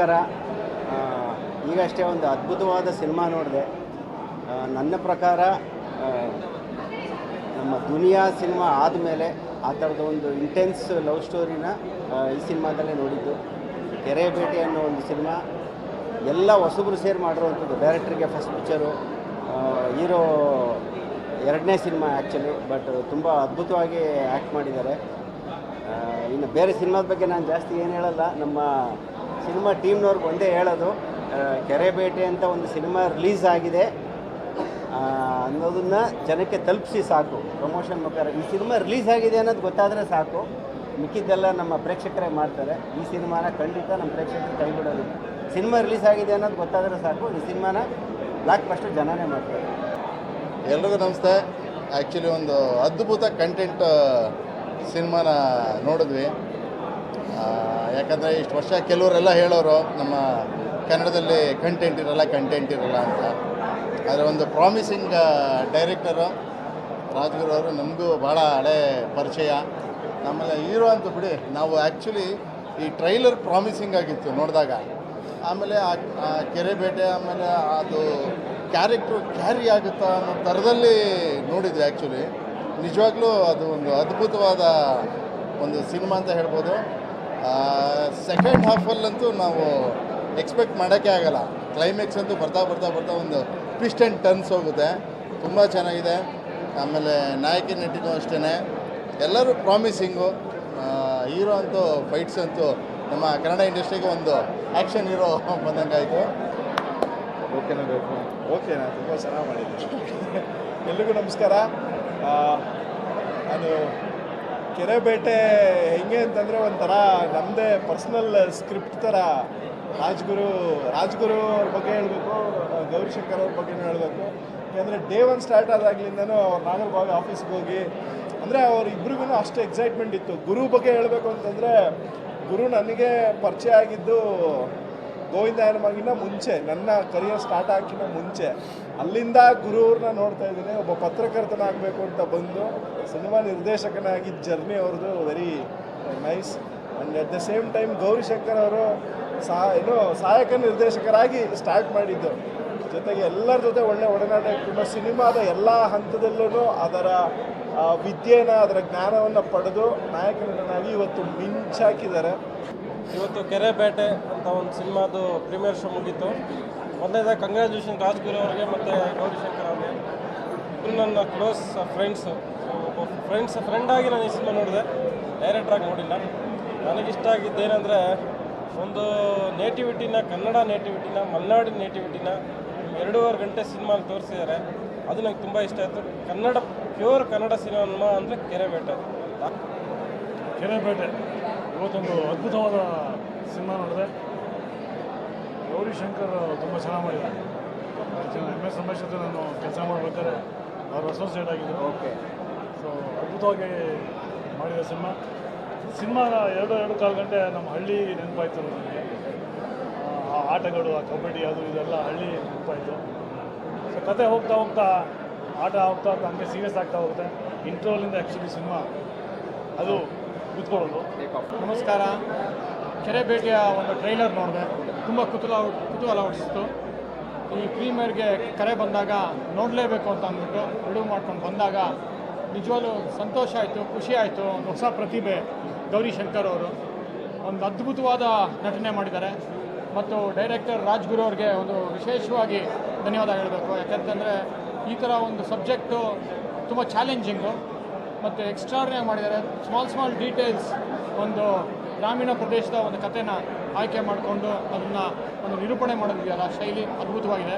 ನಮಸ್ಕಾರ ಈಗಷ್ಟೇ ಒಂದು ಅದ್ಭುತವಾದ ಸಿನಿಮಾ ನೋಡಿದೆ. ನನ್ನ ಪ್ರಕಾರ ನಮ್ಮ ದುನಿಯಾ ಸಿನಿಮಾ ಆದಮೇಲೆ ಆ ಥರದ ಒಂದು ಇಂಟೆನ್ಸ್ ಲವ್ ಸ್ಟೋರಿನ ಈ ಸಿನಿಮಾದಲ್ಲೇ ನೋಡಿದ್ದು. ಕೆರೆ ಬೇಟೆ ಅನ್ನೋ ಒಂದು ಸಿನಿಮಾ. ಎಲ್ಲ ಹೊಸಬ್ರು ಸೇರಿ ಮಾಡಿರುವಂಥದ್ದು. ಡೈರೆಕ್ಟ್ರಿಗೆ ಫಸ್ಟ್ ಪಿಕ್ಚರು ಹೀರೋ ಎರಡನೇ ಸಿನಿಮಾ ಆ್ಯಕ್ಚುಲಿ ಬಟ್ ತುಂಬ ಅದ್ಭುತವಾಗಿ ಆ್ಯಕ್ಟ್ ಮಾಡಿದ್ದಾರೆ. ಇನ್ನು ಬೇರೆ ಸಿನಿಮಾದ ಬಗ್ಗೆ ನಾನು ಜಾಸ್ತಿ ಏನು ಹೇಳಲ್ಲ. ನಮ್ಮ ಸಿನಿಮಾ ಟೀಮ್ನವ್ರಿಗೆ ಒಂದೇ ಹೇಳೋದು ಕೆರೆ ಬೇಟೆ ಅಂತ ಒಂದು ಸಿನಿಮಾ ರಿಲೀಸ್ ಆಗಿದೆ. ಅನ್ನೋದನ್ನು ಜನಕ್ಕೆ ತಲುಪಿಸಿ ಸಾಕು. ಪ್ರಮೋಷನ್ ಮುಖಾಂತರ. ಈ ಸಿನಿಮಾ ರಿಲೀಸ್ ಆಗಿದೆ ಅನ್ನೋದು ಗೊತ್ತಾದರೆ ಸಾಕು. ಮಿಕ್ಕಿದ್ದೆಲ್ಲ ನಮ್ಮ ಪ್ರೇಕ್ಷಕರೇ ಮಾಡ್ತಾರೆ. ಈ ಸಿನಿಮಾನ ಖಂಡಿತ ನಮ್ಮ ಪ್ರೇಕ್ಷಕರು ಕೈ ಬಿಡೋದಿಲ್ಲ ಸಿನಿಮಾ ರಿಲೀಸ್ ಆಗಿದೆ ಅನ್ನೋದು ಗೊತ್ತಾದರೆ ಸಾಕು. ಈ ಸಿನಿಮಾನ ಬ್ಲಾಕ್ ಫಸ್ಟು ಜನನೇ ಮಾಡ್ತಾರೆ. ಎಲ್ರಿಗೂ ನಮಸ್ತೆ. ಆ್ಯಕ್ಚುಲಿ ಒಂದು ಅದ್ಭುತ ಕಂಟೆಂಟ್ ಸಿನಿಮಾನ ನೋಡಿದ್ವಿ. ಯಾಕಂದರೆ ಇಷ್ಟು ವರ್ಷ ಕೆಲವರೆಲ್ಲ ಹೇಳೋರು, ನಮ್ಮ ಕನ್ನಡದಲ್ಲಿ ಕಂಟೆಂಟ್ ಇರಲ್ಲ ಕಂಟೆಂಟ್ ಇರಲ್ಲ ಅಂತ. ಆದರೆ ಒಂದು ಪ್ರಾಮಿಸಿಂಗ್ ಡೈರೆಕ್ಟರು ರಾಜ್ಗುರು ಅವರು ನಮಗೂ ಭಾಳ ಹಳೆ ಪರಿಚಯ. ಆಮೇಲೆ ಹೀರೋ ಅಂತ ಬಿಡಿ, ನಾವು ಆ್ಯಕ್ಚುಲಿ ಈ ಟ್ರೈಲರ್ ಪ್ರಾಮಿಸಿಂಗ್ ಆಗಿತ್ತು ನೋಡಿದಾಗ. ಆಮೇಲೆ ಆ ಕೆರೆ ಬೇಟೆ, ಆಮೇಲೆ ಅದು ಕ್ಯಾರೆಕ್ಟ್ರು ಕ್ಯಾರಿ ಆಗುತ್ತಾ ಅನ್ನೋ ಥರದಲ್ಲಿ ನೋಡಿದ್ವಿ ಆ್ಯಕ್ಚುಲಿ ನಿಜವಾಗ್ಲೂ ಅದು ಒಂದು ಅದ್ಭುತವಾದ ಒಂದು ಸಿನಿಮಾ ಅಂತ ಹೇಳ್ಬೋದು. ಸೆಕೆಂಡ್ ಹಾಫಲ್ಲಂತೂ ನಾವು ಎಕ್ಸ್ಪೆಕ್ಟ್ ಮಾಡೋಕ್ಕೆ ಆಗಲ್ಲ. ಕ್ಲೈಮ್ಯಾಕ್ಸ್ ಅಂತೂ ಬರ್ತಾ ಬರ್ತಾ ಬರ್ತಾ ಒಂದು ಟ್ವಿಸ್ಟ್ ಆ್ಯಂಡ್ ಟರ್ನ್ಸ್ ಹೋಗುತ್ತೆ. ತುಂಬ ಚೆನ್ನಾಗಿದೆ. ಆಮೇಲೆ ನಾಯಕಿ ನಟಿನೂ ಅಷ್ಟೇ ಎಲ್ಲರೂ ಪ್ರಾಮಿಸಿಂಗು ಹೀರೋ ಅಂತೂ ಫೈಟ್ಸ್ ಅಂತೂ ನಮ್ಮ ಕನ್ನಡ ಇಂಡಸ್ಟ್ರಿಗೆ ಒಂದು ಆ್ಯಕ್ಷನ್ ಹೀರೋ ಬಂದಂಗಾಯಿತು ಓಕೆನಾ ಬೇಕು ಓಕೆನಾ ತುಂಬ ಚೆನ್ನಾಗಿ ಮಾಡಿದ್ದೀನಿ ಎಲ್ರಿಗೂ ನಮಸ್ಕಾರ. ನಾನು ಕೆರೆ ಬೇಟೆ ಹೆಂಗೆ ಅಂತಂದರೆ ಒಂಥರ ನಮ್ಮದೇ ಪರ್ಸ್ನಲ್ ಸ್ಕ್ರಿಪ್ಟ್ ಥರ. ರಾಜ್ಗುರು ರಾಜ್ಗುರು ಅವ್ರ ಬಗ್ಗೆ ಹೇಳಬೇಕು, ಗೌರಿಶಂಕರ್ ಅವ್ರ ಬಗ್ಗೆನೂ ಹೇಳಬೇಕು. ಯಾಕಂದರೆ ಡೇ ಒನ್ ಸ್ಟಾರ್ಟ್ ಆದಾಗ್ಲಿಂದನೂ ಅವ್ರು ನಾಗರಬಾಗ ಆಫೀಸ್ಗೆ ಹೋಗಿ, ಅಂದರೆ ಅವ್ರಿಬ್ರಿಗೂ ಅಷ್ಟು ಎಕ್ಸೈಟ್ಮೆಂಟ್ ಇತ್ತು. ಗುರು ಬಗ್ಗೆ ಹೇಳಬೇಕು ಅಂತಂದರೆ, ಗುರು ನನಗೆ ಪರಿಚಯ ಆಗಿದ್ದು ಗೋವಿಂದಾಯನಮಗಿನ ಮುಂಚೆ, ನನ್ನ ಕರಿಯರ್ ಸ್ಟಾರ್ಟ್ ಆಗಿನ ಮುಂಚೆ, ಅಲ್ಲಿಂದ ಗುರುವ್ರನ್ನ ನೋಡ್ತಾ ಇದ್ದೀನಿ. ಒಬ್ಬ ಪತ್ರಕರ್ತನಾಗಬೇಕು ಅಂತ ಬಂದು, ಸಿನಿಮಾ ನಿರ್ದೇಶಕನಾಗಿ ಜರ್ನಿ ಅವ್ರದ್ದು very nice and at the same time Gaurishankar ಅವರು ಸಹ ಏನು ಸಹಾಯಕ ನಿರ್ದೇಶಕರಾಗಿ ಸ್ಟಾರ್ಟ್ ಮಾಡಿದ್ದು. ಜೊತೆಗೆ ಎಲ್ಲರ ಜೊತೆ ಒಳ್ಳೆ ಒಡನಾಟ, ತುಂಬ ಸಿನಿಮಾದ ಎಲ್ಲ ಹಂತದಲ್ಲೂ ಅದರ ವಿದ್ಯೆನ, ಅದರ ಜ್ಞಾನವನ್ನು ಪಡೆದು ನಾಯಕ ನಟನಾಗಿ ಇವತ್ತು ಮಿಂಚಾಕಿದ್ದಾರೆ. ಇವತ್ತು ಕೆರೆ ಬೇಟೆ ಅಂತ ಒಂದು ಸಿನಿಮಾದು ಪ್ರೀಮಿಯರ್ ಶೋ ಮುಗೀತು. ಮೊದಲನೇದಾಗ ಕಂಗ್ರ್ಯಾಚುಲೇಷನ್ ರಾಜ್ಗುರು ಅವರಿಗೆ ಮತ್ತು ಗೌರಿಶಂಕರ್ ಅವರಿಗೆ. ಇಬ್ಬರು ನನ್ನ ಕ್ಲೋಸ್ ಫ್ರೆಂಡ್ಸು ಒಬ್ಬ ಫ್ರೆಂಡ್ಸ್ ಫ್ರೆಂಡಾಗಿ ನಾನು ಈ ಸಿನಿಮಾ ನೋಡಿದೆ. ಡೈರೆಕ್ಟ್ರಾಗಿ ನೋಡಿಲ್ಲ. ನನಗಿಷ್ಟ ಆಗಿದ್ದೇನೆಂದರೆ, ಒಂದು ನೇಟಿವಿಟಿನ ಕನ್ನಡ ನೇಟಿವಿಟಿನ ಮಲೆನಾಡಿನ ನೇಟಿವಿಟಿನ ಎರಡೂವರೆ ಗಂಟೆ ಸಿನಿಮಾಲಿ ತೋರಿಸಿದ್ದಾರೆ. ಅದು ನಂಗೆ ತುಂಬ ಇಷ್ಟ ಆಯಿತು. ಕನ್ನಡ ಪ್ಯೂರ್ ಕನ್ನಡ ಸಿನಿಮಾ ಅಂದರೆ ಕೆರೆ ಬೇಟೆ. ಕೆರೆಪೇಟೆ ಇವತ್ತೊಂದು ಅದ್ಭುತವಾದ ಸಿನಿಮಾ ನೋಡಿದೆ ಗೌರಿಶಂಕರ್ ತುಂಬ ಚೆನ್ನಾಗಿ ಮಾಡಿದ್ದಾರೆ. ಎಂ ಎಸ್ ರಮೇಶ್ ಜೊತೆ ನಾನು ಕೆಲಸ ಮಾಡ್ಬೇಕಾದ್ರೆ ಅವ್ರು ಅಸೋಸಿಯೇಟ್ ಆಗಿದ್ದರು ಓಕೆ ಸೊ ಅದ್ಭುತವಾಗಿ ಮಾಡಿದ ಸಿನಿಮಾ. ಸಿನಿಮಾ ಎರಡು ಎರಡು ಕಾಲು ಗಂಟೆ ನಮ್ಮ ಹಳ್ಳಿ ನೆನಪಾಯ್ತು ನನಗೆ ಆ ಆಟಗಳು ಆ ಕಬಡ್ಡಿ ಅದು ಇದೆಲ್ಲ ಹಳ್ಳಿ ನೆನಪಾಯಿತು. ಸೊ ಕತೆ ಹೋಗ್ತಾ ಹೋಗ್ತಾ ಆಟ ಹೋಗ್ತಾ ಹೋಗ್ತಾ ಹಂಗೆ ಸೀರಿಯಸ್ ಆಗ್ತಾ ಹೋಗುತ್ತೆ. ಇಂಟ್ರೋಲಿಂದ ಆ್ಯಕ್ಚುಲಿ ಸಿನಿಮಾ. ಅದು ಕೂತ್ಕೊಳ್ಳೋದು. ನಮಸ್ಕಾರ. ಕೆರೆ ಭೇಟಿಯ ಒಂದು ಟ್ರೈಲರ್ ನೋಡಿದೆ. ತುಂಬ ಕುತೂಹಲ ಕುತೂಹಲ ಹುಟ್ಟಿಸಿತು ಈ ಪ್ರೀಮಿಯರ್ಗೆ ಕರೆ ಬಂದಾಗ ನೋಡಲೇಬೇಕು ಅಂತ ಅಂದ್ಬಿಟ್ಟು ಬಿಡುವು ಮಾಡ್ಕೊಂಡು ಬಂದಾಗ ನಿಜವಾಗ್ಲೂ ಸಂತೋಷ ಆಯಿತು, ಖುಷಿ ಆಯಿತು. ಒಂದು ಹೊಸ ಪ್ರತಿಭೆ ಗೌರಿ ಶಂಕರ್ ಅವರು. ಒಂದು ಅದ್ಭುತವಾದ ನಟನೆ ಮಾಡಿದ್ದಾರೆ. ಮತ್ತು ಡೈರೆಕ್ಟರ್ ರಾಜ್ಗುರು ಅವ್ರಿಗೆ ಒಂದು ವಿಶೇಷವಾಗಿ ಧನ್ಯವಾದ ಹೇಳಬೇಕು. ಯಾಕಂತಂದರೆ ಈ ಥರ ಒಂದು ಸಬ್ಜೆಕ್ಟು ತುಂಬ ಚಾಲೆಂಜಿಂಗು ಮತ್ತು ಎಕ್ಸ್ಟ್ರಾರ್ಡಿನಾಗಿ ಮಾಡಿದ್ದಾರೆ. ಸ್ಮಾಲ್ ಸ್ಮಾಲ್ ಡೀಟೇಲ್ಸ್ ಒಂದು ಗ್ರಾಮೀಣ ಪ್ರದೇಶದ ಒಂದು ಕಥೆನ ಆಯ್ಕೆ ಮಾಡಿಕೊಂಡು ಅದನ್ನು ಒಂದು ನಿರೂಪಣೆ ಮಾಡೋದಿದೆಯಲ್ಲ ಶೈಲಿ ಅದ್ಭುತವಾಗಿದೆ.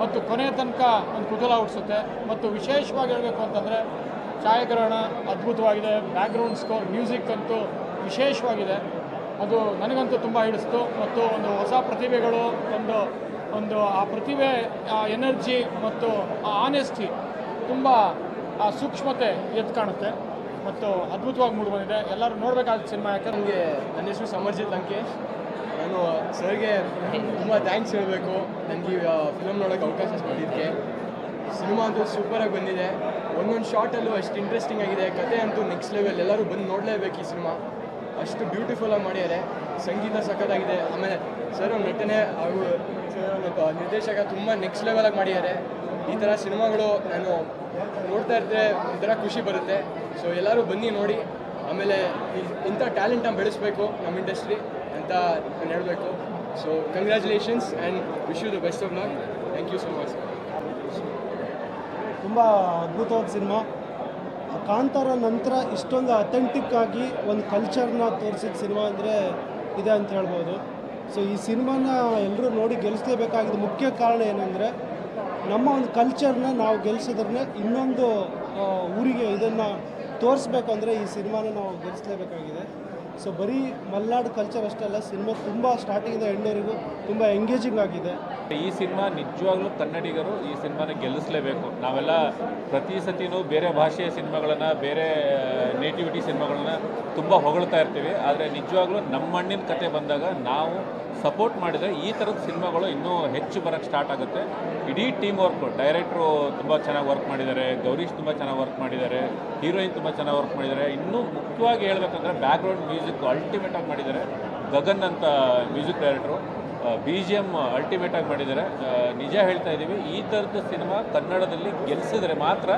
ಮತ್ತು ಕೊನೆಯ ತನಕ ಒಂದು ಕುತೂಹಲ ಹುಟ್ಟಿಸುತ್ತೆ. ಮತ್ತು ವಿಶೇಷವಾಗಿ ಹೇಳಬೇಕು ಅಂತಂದರೆ ಛಾಯಾಗ್ರಹಣ ಅದ್ಭುತವಾಗಿದೆ. ಬ್ಯಾಕ್ಗ್ರೌಂಡ್ ಸ್ಕೋರ್ ಮ್ಯೂಸಿಕ್ ಅಂತೂ ವಿಶೇಷವಾಗಿದೆ. ಅದು ನನಗಂತೂ ತುಂಬ ಹಿಡಿಸ್ತು. ಮತ್ತು ಒಂದು ಹೊಸ ಪ್ರತಿಭೆಗಳು, ಒಂದು ಒಂದು ಆ ಪ್ರತಿಭೆ ಎನರ್ಜಿ ಮತ್ತು ಆ ಆನೆಸ್ಟಿ ತುಂಬ ಆ ಸೂಕ್ಷ್ಮತೆ ಎದ್ದು ಕಾಣುತ್ತೆ. ಮತ್ತು ಅದ್ಭುತವಾಗಿ ಮೂಡಿ ಬಂದಿದೆ. ಎಲ್ಲರೂ ನೋಡಬೇಕಾದ ಸಿನಿಮಾ ಯಾಕಂದ್ರೆ ನನಗೆ ನನ್ನ ಹೆಸರು ಸಮರ್ಜಿತ್, ಲಂಕೇಶ್. ನಾನು ಸರ್ಗೆ ತುಂಬ ಥ್ಯಾಂಕ್ಸ್ ಹೇಳಬೇಕು. ನನಗೆ ಫಿಲಮ್ ನೋಡೋಕ್ಕೆ ಅವಕಾಶ ಮಾಡಿದ್ದಕ್ಕೆ ಸಿನಿಮಾ ಅಂತೂ ಸೂಪರಾಗಿ ಬಂದಿದೆ. ಒಂದೊಂದು ಶಾರ್ಟಲ್ಲೂ ಅಷ್ಟು ಇಂಟ್ರೆಸ್ಟಿಂಗ್ ಆಗಿದೆ. ಕತೆ ಅಂತೂ ನೆಕ್ಸ್ಟ್ ಲೆವೆಲ್ ಎಲ್ಲರೂ ಬಂದು ನೋಡಲೇಬೇಕು ಈ ಸಿನಿಮಾ. ಅಷ್ಟು ಬ್ಯೂಟಿಫುಲ್ಲಾಗಿ ಮಾಡಿದ್ದಾರೆ. ಸಂಗೀತ ಸಖತ್ತಾಗಿದೆ. ಆಮೇಲೆ ಸರ್ ನಟನೆ ಹಾಗೂ ನಿರ್ದೇಶಕ ತುಂಬ ನೆಕ್ಸ್ಟ್ ಲೆವೆಲಾಗಿ ಮಾಡಿದ್ದಾರೆ. ಈ ಥರ ಸಿನಿಮಾಗಳು ನಾನು ನೋಡ್ತಾ ಇದ್ದರೆ ಒಂಥರ ಖುಷಿ ಬರುತ್ತೆ. ಸೊ ಎಲ್ಲರೂ ಬನ್ನಿ ನೋಡಿ. ಆಮೇಲೆ ಇಂಥ ಟ್ಯಾಲೆಂಟನ್ನು ಬೆಳೆಸಬೇಕು ನಮ್ಮ ಇಂಡಸ್ಟ್ರಿ ಅಂತ ನಾನು ಹೇಳಬೇಕು. So congratulations and wish you the best of luck thank you so much ತುಂಬ ಅದ್ಭುತವಾದ ಸಿನಿಮಾ. ಕಾಂತಾರ ನಂತರ ಇಷ್ಟೊಂದು ಅಥೆಂಟಿಕ್ ಆಗಿ ಒಂದು ಕಲ್ಚರ್ನ ತೋರಿಸಿದ ಸಿನಿಮಾ ಅಂದರೆ ಇದೆ ಅಂತ ಹೇಳ್ಬೋದು. ಸೊ ಈ ಸಿನಿಮಾನ ಎಲ್ಲರೂ ನೋಡಿ ಗೆಲ್ಲಿಸಲೇಬೇಕಾಗಿದ್ದ ಮುಖ್ಯ ಕಾರಣ ಏನಂದರೆ ನಮ್ಮ ಒಂದು ಕಲ್ಚರ್ನ ನಾವು ಗೆಲ್ಲಿಸಿದ್ರೆ ಇನ್ನೊಂದು ಊರಿಗೆ ಇದನ್ನು ತೋರಿಸ್ಬೇಕು ಅಂದರೆ ಈ ಸಿನಿಮಾನ ನಾವು ಗೆಲ್ಲಿಸಲೇಬೇಕಾಗಿದೆ ಸೊ ಬರೀ ಮಲ್ನಾಡು ಕಲ್ಚರ್ ಅಷ್ಟೇ ಅಲ್ಲ ಸಿನಿಮಾ ತುಂಬ ಸ್ಟಾರ್ಟಿಂಗಿಂದ ಎಂಡವರೆಗೂ ತುಂಬ ಎಂಗೇಜಿಂಗ್ ಆಗಿದೆ. ಈ ಸಿನಿಮಾ ನಿಜವಾಗ್ಲೂ ಕನ್ನಡಿಗರು ಈ ಸಿನಿಮಾನ ಗೆಲ್ಲಿಸಲೇಬೇಕು. ನಾವೆಲ್ಲ ಪ್ರತಿ ಸತಿನೂ ಬೇರೆ ಭಾಷೆಯ ಸಿನಿಮಾಗಳನ್ನು ಬೇರೆ ನೇಟಿವಿಟಿ ಸಿನಿಮಾಗಳನ್ನ ತುಂಬ ಹೊಗಳ್ತಾ ಇರ್ತೀವಿ. ಆದರೆ ನಿಜವಾಗ್ಲೂ ನಮ್ಮ ಮಣ್ಣಿನ ಕತೆ ಬಂದಾಗ ನಾವು ಸಪೋರ್ಟ್ ಮಾಡಿದರೆ ಈ ಥರದ ಸಿನಿಮಾಗಳು ಇನ್ನೂ ಹೆಚ್ಚು ಬರೋಕ್ಕೆ ಸ್ಟಾರ್ಟ್ ಆಗುತ್ತೆ. ಇಡೀ ಟೀಮ್ ವರ್ಕ್ ಡೈರೆಕ್ಟ್ರು ತುಂಬ ಚೆನ್ನಾಗಿ ವರ್ಕ್ ಮಾಡಿದ್ದಾರೆ, ಗೌರೀಶ್ ತುಂಬ ಚೆನ್ನಾಗಿ ವರ್ಕ್ ಮಾಡಿದ್ದಾರೆ ಹೀರೋಯಿನ್ ತುಂಬ ಚೆನ್ನಾಗಿ ವರ್ಕ್ ಮಾಡಿದ್ದಾರೆ. ಇನ್ನೂ ಮುಖ್ಯವಾಗಿ ಹೇಳ್ಬೇಕಂದ್ರೆ ಬ್ಯಾಕ್ಗ್ರೌಂಡ್ ಮ್ಯೂಸಿಕ್ ಅಲ್ಟಿಮೇಟಾಗಿ ಮಾಡಿದ್ದಾರೆ. ಗಗನ್ ಅಂತ music director B G M ಅಲ್ಟಿಮೇಟಾಗಿ ಮಾಡಿದ್ದಾರೆ. ನಿಜ ಹೇಳ್ತಾ ಇದ್ದೀವಿ ಈ ಥರದ ಸಿನಿಮಾ ಕನ್ನಡದಲ್ಲಿ ಗೆಲ್ಸಿದ್ರೆ ಮಾತ್ರ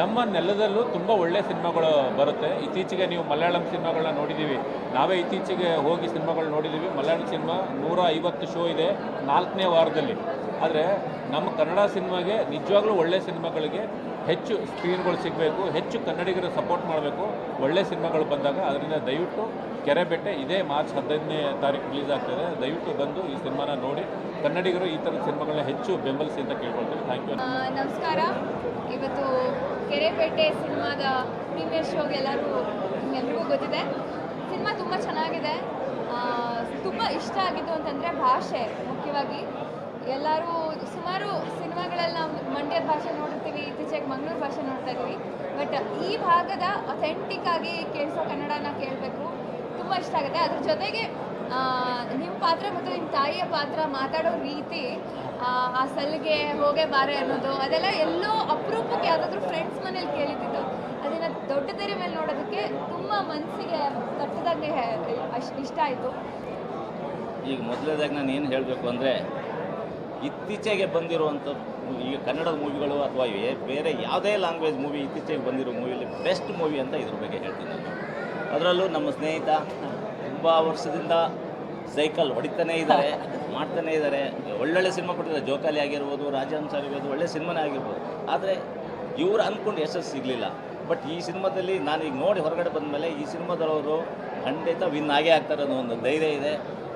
ನಮ್ಮ ನೆಲದಲ್ಲೂ ತುಂಬ ಒಳ್ಳೆಯ ಸಿನಿಮಾಗಳು ಬರುತ್ತೆ. ಇತ್ತೀಚೆಗೆ ನೀವು ಮಲಯಾಳಂ ಸಿನಿಮಾಗಳನ್ನ ನೋಡಿದ್ದೀವಿ. ನಾವೇ ಇತ್ತೀಚೆಗೆ ಹೋಗಿ ಸಿನಿಮಾಗಳು ನೋಡಿದ್ದೀವಿ. ಮಲಯಾಳಂ ಸಿನಿಮಾ ನೂರ ಐವತ್ತು ಶೋ ಇದೆ ನಾಲ್ಕನೇ ವಾರದಲ್ಲಿ. ಆದರೆ ನಮ್ಮ ಕನ್ನಡ ಸಿನಿಮಾಗೆ ನಿಜವಾಗ್ಲೂ ಒಳ್ಳೆಯ ಸಿನಿಮಾಗಳಿಗೆ ಹೆಚ್ಚು ಸ್ಕ್ರೀನ್ಗಳು ಸಿಗಬೇಕು, ಹೆಚ್ಚು ಕನ್ನಡಿಗರು ಸಪೋರ್ಟ್ ಮಾಡಬೇಕು. ಒಳ್ಳೆ ಸಿನಿಮಾಗಳು ಬಂದಾಗ ಅದರಿಂದ ದಯವಿಟ್ಟು ಕೆರೆಬೆಟ್ಟೆ ಇದೇ ಮಾರ್ಚ್ ಹದಿನೈದನೇ ತಾರೀಕು ರಿಲೀಸ್ ಆಗ್ತದೆ. ದಯವಿಟ್ಟು ಬಂದು ಈ ಸಿನಿಮಾನ ನೋಡಿ. ಕನ್ನಡಿಗರು ಈ ಥರದ ಸಿನಿಮಾಗಳನ್ನ ಹೆಚ್ಚು ಬೆಂಬಲಿಸಿ ಅಂತ ಕೇಳ್ಕೊಳ್ತೀವಿ. ಥ್ಯಾಂಕ್ ಯು ನಮಸ್ಕಾರ. ಇವತ್ತು ಕೆರೆಪೇಟೆ ಸಿನಿಮಾದ ಪ್ರೀಮಿಯರ್ ಶೋಗೆ ಎಲ್ಲರೂ ಎಲ್ರಿಗೂ ಗೊತ್ತಿದೆ. ಸಿನಿಮಾ ತುಂಬ ಚೆನ್ನಾಗಿದೆ. ತುಂಬ ಇಷ್ಟ ಆಗಿದ್ದು ಅಂತಂದರೆ ಭಾಷೆ, ಮುಖ್ಯವಾಗಿ. ಎಲ್ಲರೂ ಸುಮಾರು ಸಿನಿಮಾಗಳಲ್ಲಿ ನಾವು ಮಂಡ್ಯದ ಭಾಷೆ ನೋಡಿರ್ತೀವಿ ಇತ್ತೀಚೆಗೆ ಮಂಗಳೂರು ಭಾಷೆ ನೋಡ್ತಾ ಇದ್ದೀವಿ. ಬಟ್ ಈ ಭಾಗದ ಅಥೆಂಟಿಕ್ ಆಗಿ ಕೇಳಿಸೋ ಕನ್ನಡನ ಕೇಳಬೇಕು. ತುಂಬ ಇಷ್ಟ ಆಗುತ್ತೆ. ಅದ್ರ ಜೊತೆಗೆ ನಿಮ್ಮ ಪಾತ್ರ ಮತ್ತು ನಿಮ್ಮ ತಾಯಿಯ ಪಾತ್ರ ಮಾತಾಡೋ ರೀತಿ ಆ, ಸಲಿಗೆ ಹೋಗೆ ಬಾರೆ ಅನ್ನೋದು ಅದೆಲ್ಲ ಎಲ್ಲೋ ಅಪರೂಪಕ್ಕೆ ಯಾವುದಾದ್ರೂ ಫ್ರೆಂಡ್ಸ್ ಮನೇಲಿ ಕೇಳಿದ್ದು ಅದನ್ನು ದೊಡ್ಡ ತೆರೆ ಮೇಲೆ ನೋಡೋದಕ್ಕೆ ತುಂಬ ಮನಸ್ಸಿಗೆ ತಟ್ಟದಂಗೆ ಅಷ್ಟು ಇಷ್ಟ ಆಯಿತು. ಈಗ ಮೊದಲನೇದಾಗಿ ನಾನು ಏನು ಹೇಳಬೇಕು ಅಂದರೆ ಇತ್ತೀಚೆಗೆ ಬಂದಿರುವಂಥ ಈಗ ಕನ್ನಡದ ಮೂವಿಗಳು ಅಥವಾ ಬೇರೆ ಯಾವುದೇ ಲ್ಯಾಂಗ್ವೇಜ್ ಮೂವಿ ಇತ್ತೀಚೆಗೆ ಬಂದಿರೋ ಮೂವಿಲಿ ಬೆಸ್ಟ್ ಮೂವಿ ಅಂತ ಇದ್ರ ಬಗ್ಗೆ ಹೇಳ್ತೀನಿ. ನಾನು ಅದರಲ್ಲೂ ನಮ್ಮ ಸ್ನೇಹಿತ ತುಂಬ ವರ್ಷದಿಂದ ಸೈಕಲ್ ಹೊಡಿತಾನೇ ಇದ್ದಾರೆ ಮಾಡ್ತಾನೇ ಇದ್ದಾರೆ ಒಳ್ಳೊಳ್ಳೆ ಸಿನಿಮಾ ಕೊಟ್ಟಿದ್ದಾರೆ. ಜೋಕಾಲಿ ಆಗಿರ್ಬೋದು, ರಾಜಹಂಸ ಆಗಿರ್ಬೋದು, ಒಳ್ಳೆ ಸಿನಿಮಾನೇ ಆಗಿರ್ಬೋದು. ಆದರೆ ಇವ್ರು ಅಂದ್ಕೊಂಡು ಯಶಸ್ಸು ಸಿಗಲಿಲ್ಲ. ಬಟ್ ಈ ಸಿನಿಮಾದಲ್ಲಿ ನಾನು ಈಗ ನೋಡಿ ಹೊರಗಡೆ ಬಂದಮೇಲೆ ಈ ಸಿನಿಮಾದವರು ಖಂಡಿತ ವಿನ್ ಆಗೇ ಆಗ್ತಾರೆ ಅನ್ನೋ ಒಂದು ಧೈರ್ಯ ಇದೆ.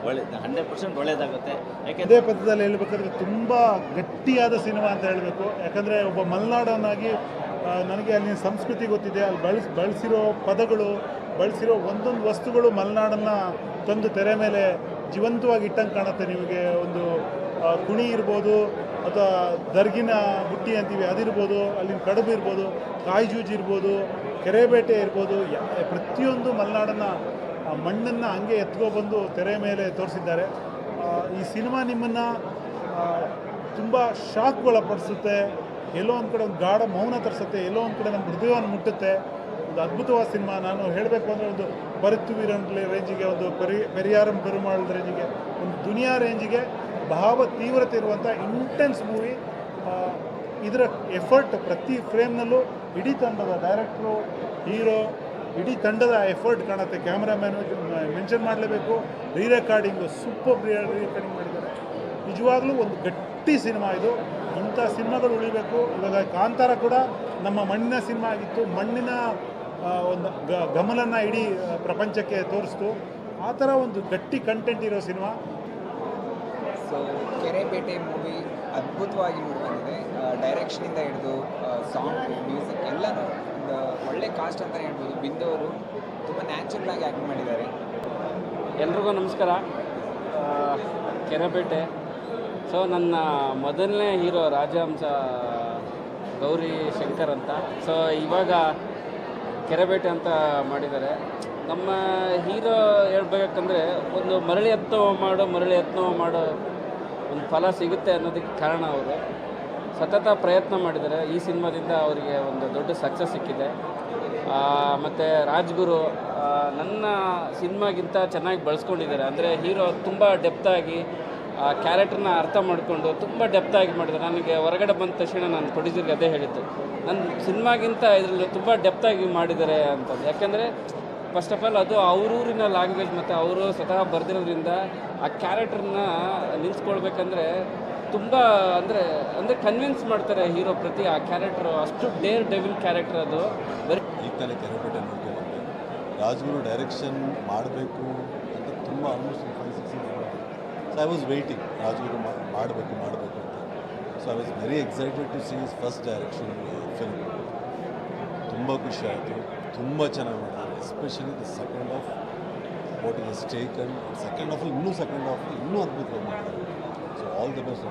ಒಳ್ಳೆ ಹಂಡ್ರೆಡ್ ಪರ್ಸೆಂಟ್ ಒಳ್ಳೇದಾಗುತ್ತೆ. ಯಾಕೆಂದರೆ ಹೇಳಬೇಕಾದ್ರೆ ತುಂಬ ಗಟ್ಟಿಯಾದ ಸಿನಿಮಾ ಅಂತ ಹೇಳಬೇಕು. ಯಾಕಂದರೆ ಒಬ್ಬ ಮಲೆನಾಡನಾಗಿ ನನಗೆ ಅಲ್ಲಿನ ಸಂಸ್ಕೃತಿ ಗೊತ್ತಿದೆ. ಅಲ್ಲಿ ಬಳಸ್ ಬಳಸಿರೋ ಪದಗಳು, ಬಳಸಿರೋ ಒಂದೊಂದು ವಸ್ತುಗಳು ಮಲೆನಾಡನ್ನು ತಂದು ತೆರೆ ಮೇಲೆ ಜೀವಂತವಾಗಿ ಇಟ್ಟಂಗೆ ಕಾಣುತ್ತೆ ನಿಮಗೆ. ಒಂದು ಕುಣಿ ಇರ್ಬೋದು, ಅಥವಾ ದರ್ಗಿನ ಬುಟ್ಟಿ ಅಂತೀವಿ, ಅದಿರ್ಬೋದು, ಅಲ್ಲಿನ ಕಡುಬು ಇರ್ಬೋದು, ಕಾಯಿ ಜೂಜ್ ಇರ್ಬೋದು ಕೆರೆಬೇಟೆ ಇರ್ಬೋದು ಪ್ರತಿಯೊಂದು ಮಲೆನಾಡನ್ನು ಮಣ್ಣನ್ನು ಹಂಗೆ ಎತ್ಕೊಬಂದು ತೆರೆ ಮೇಲೆ ತೋರಿಸಿದ್ದಾರೆ. ಈ ಸಿನಿಮಾ ನಿಮ್ಮನ್ನು ತುಂಬ ಶಾಕ್ಗೊಳಪಡಿಸುತ್ತೆ. ಎಲ್ಲೋ ಒಂದು ಕಡೆ ಒಂದು ಗಾಢ ಮೌನ ತರಿಸುತ್ತೆ, ಎಲ್ಲೋ ಒಂದು ಕಡೆ ನಮ್ಮ ಹೃದಯವನ್ನು ಮುಟ್ಟುತ್ತೆ. ಒಂದು ಅದ್ಭುತವಾದ ಸಿನಿಮಾ. ನಾನು ಹೇಳಬೇಕು ಅಂದರೆ ಒಂದು ಬರುತ್ತು ವೀರನ್ ರೇಂಜಿಗೆ, ಒಂದು ಪರಿ, ಪೆರಿಯಾರಂ ಪೆರುಮಾಳ್ ರೇಂಜಿಗೆ, ಒಂದು ದುನಿಯಾ ರೇಂಜಿಗೆ ಭಾವ ತೀವ್ರತೆ ಇರುವಂಥ ಇಂಟೆನ್ಸ್ ಮೂವಿ ಇದರ ಎಫರ್ಟ್ ಪ್ರತಿ ಫ್ರೇಮ್ನಲ್ಲೂ ಇಡೀ ತಂಡದ ಡೈರೆಕ್ಟ್ರು ಹೀರೋ ಇಡೀ ತಂಡದ ಎಫರ್ಟ್ ಕಾಣುತ್ತೆ. ಕ್ಯಾಮ್ರಾಮ್ಯಾನು ಮೆನ್ಷನ್ ಮಾಡಲೇಬೇಕು. ರೀ ರೆಕಾರ್ಡಿಂಗು ಸೂಪರ್ ರೀ ರೆಕಾರ್ಡಿಂಗ್ ಮಾಡಿದ್ದಾರೆ. ನಿಜವಾಗ್ಲೂ ಒಂದು ಗಟ್ಟಿ ಸಿನಿಮಾ ಇದು. ಇಂಥ ಸಿನಿಮಾಗಳು ಉಳಿಬೇಕು. ಇವಾಗ ಕಾಂತಾರ ಕೂಡ ನಮ್ಮ ಮಣ್ಣಿನ ಸಿನಿಮಾ ಆಗಿತ್ತು. ಮಣ್ಣಿನ ಒಂದು ಗ, ಗಮನನ್ನು ಇಡೀ ಪ್ರಪಂಚಕ್ಕೆ ತೋರಿಸ್ತು. ಆ ಥರ ಒಂದು ಗಟ್ಟಿ ಕಂಟೆಂಟ್ ಇರೋ ಸಿನಿಮಾ ಕೆರೆಪೇಟೆ ಮೂವಿ ಅದ್ಭುತವಾಗಿ ಬಂದಿದೆ ಡೈರೆಕ್ಷನಿಂದ ಹಿಡಿದು ಸಾಂಗ್ ಮ್ಯೂಸಿಕ್ ಎಲ್ಲನೂ ಒಂದು ಒಳ್ಳೆ ಕಾಸ್ಟ್ ಅಂತಲೇ ಹೇಳ್ಬೋದು. ಬಿಂದು ಅವರು ತುಂಬ ನ್ಯಾಚುರಲ್ ಆಗಿ ಆ್ಯಕ್ಟ್ ಮಾಡಿದ್ದಾರೆ. ಎಲ್ರಿಗೂ ನಮಸ್ಕಾರ. ಕೆರೆಪೇಟೆ. ಸೊ ನನ್ನ ಮೊದಲನೇ ಹೀರೋ ರಾಜಹಂಸ ಗೌರಿ ಶಂಕರ್ ಅಂತ. ಸೊ ಇವಾಗ ಕೆರೆಬೇಟೆ ಅಂತ ಮಾಡಿದ್ದಾರೆ. ನಮ್ಮ ಹೀರೋ ಹೇಳ್ಬೇಕಂದ್ರೆ ಒಂದು ಮರಳಿ ಯತ್ನ ಮಾಡೋ, ಮರಳಿ ಯತ್ನ ಮಾಡೋ ಒಂದು ಫಲ ಸಿಗುತ್ತೆ ಅನ್ನೋದಕ್ಕೆ ಕಾರಣ ಅವರು. ಸತತ ಪ್ರಯತ್ನ ಮಾಡಿದರೆ ಈ ಸಿನಿಮಾದಿಂದ ಅವರಿಗೆ ಒಂದು ದೊಡ್ಡ ಸಕ್ಸಸ್ ಸಿಕ್ಕಿದೆ. ಮತ್ತು ರಾಜ್ಗುರು ನನ್ನ ಸಿನಿಮಾಗಿಂತ ಚೆನ್ನಾಗಿ ಬಳಸ್ಕೊಂಡಿದ್ದಾರೆ. ಅಂದರೆ ಹೀರೋ ತುಂಬ ಡೆಪ್ತಾಗಿ ಆ ಕ್ಯಾರೆಕ್ಟರ್ನ ಅರ್ಥ ಮಾಡಿಕೊಂಡು ತುಂಬ ಡೆಪ್ತಾಗಿ ಮಾಡಿದ್ದಾರೆ. ನನಗೆ ಹೊರಗಡೆ ಬಂದ ತಕ್ಷಣ ನಾನು ಪ್ರೊಡ್ಯೂಸರ್ಗೆ ಅದೇ ಹೇಳಿದ್ದು. ನನ್ನ ಸಿನಿಮಾಗಿಂತ ಇದರಲ್ಲಿ ತುಂಬ ಡೆಪ್ತಾಗಿ ಮಾಡಿದ್ದಾರೆ ಅಂತಂದು. ಯಾಕೆಂದರೆ ಫಸ್ಟ್ ಆಫ್ ಆಲ್ ಅದು ಅವರೂರಿನ ಲ್ಯಾಂಗ್ವೇಜ್ ಮತ್ತು ಅವರು ಸ್ವತಃ ಬರೆದಿರೋದ್ರಿಂದ ಆ ಕ್ಯಾರೆಕ್ಟರ್ನ ನಿಲ್ಲಿಸ್ಕೊಳ್ಬೇಕಂದ್ರೆ ತುಂಬ ಅಂದರೆ ಅಂದರೆ ಕನ್ವಿನ್ಸ್ ಮಾಡ್ತಾರೆ ಹೀರೋ ಪ್ರತಿ ಆ ಕ್ಯಾರೆಕ್ಟ್ರು ಅಷ್ಟು ಡೇರ್ ಡೆವಿಲ್ ಕ್ಯಾರೆಕ್ಟರ್ ಅದು. ಬರೀ ಈಗ ತಾನೇ ಕೆರೆಪೇಟೆ ರಾಜ್ಗುರು ಡೈರೆಕ್ಷನ್ ಮಾಡಬೇಕು ಅಂತ ತುಂಬ almost five six so I was waiting Rajguru ಮಾಡಬೇಕು ಮಾಡಬೇಕು ಅಂತ. So I was very excited to see is first direction film ತುಂಬ ಖುಷಿ ಆಯಿತು. ತುಂಬ ಚೆನ್ನಾಗಿ ಮಾಡಿದ್ದಾರೆ especially the second half what is taken second ಆಫಲ್ಲಿ ಇನ್ನೂ ಸೆಕೆಂಡ್ ಆಫ್ ಇನ್ನೂ ಅದ್ಭುತವಾಗಿ ಮಾಡಿದ್ದಾರೆ ಸೊ ಆಲ್ ದ ಬೆಸ್ಟ್